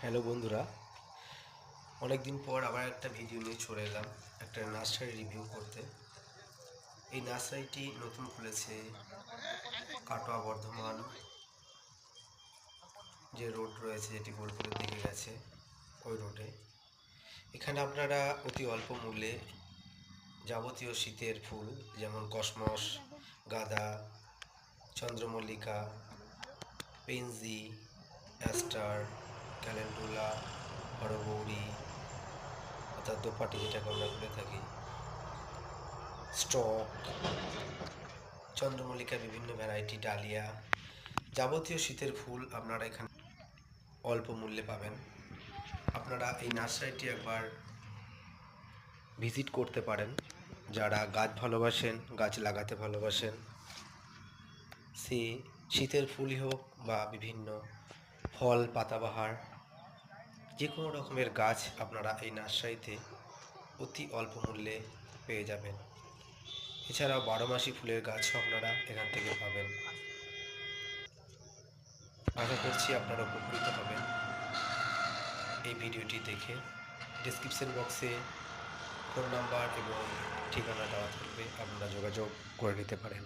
Hello বন্ধুরা অনেক দিন পর আবার একটা ভিডিও নিয়ে চলে এলাম, একটা নার্সারি রিভিউ করতে। এই নার্সারিটি নতুন খুলেছে কাটোয়া বর্ধমান, যে রোড রয়েছে যেটি বোলপুরের দিকে গেছে, ওই রোডে এখানে আপনারা অতি অল্প মূল্যে যাবতীয় শীতের ফুল, যেমন কসমস, গাঁদা, চন্দ্রমল্লিকা, পেনজি অ্যাস্টার ক্যালেন্ডুলা হরগৌরি অর্থাৎ দোপাটি যেটাকে আমরা বলে থাকি, স্টক চন্দ্রমল্লিকা বিভিন্ন ভ্যারাইটি, ডালিয়া যাবতীয় শীতের ফুল আপনারা এখানে অল্প মূল্যে পাবেন। আপনারা এই নার্সারিটি একবার ভিজিট করতে পারেন। যারা গাছ ভালোবাসেন, গাছ লাগাতে ভালোবাসেন, সে শীতের ফুলই হোক বা বিভিন্ন ফল, পাতাবাহার যে কোনো রকমের গাছ আপনারা এই নার্সারিতে অতি অল্প মূল্যে পেয়ে যাবেন। এছাড়াও বারো মাসি ফুলের গাছও আপনারা এখান থেকে পাবেন। আশা করছি আপনারা উপকৃত হবেন। এই ভিডিওটি দেখে ডিসক্রিপশন বক্সে ফোন নাম্বার এবং ঠিকানা দেওয়া থাকবে। আপনারা যোগাযোগ করে নিতে পারেন।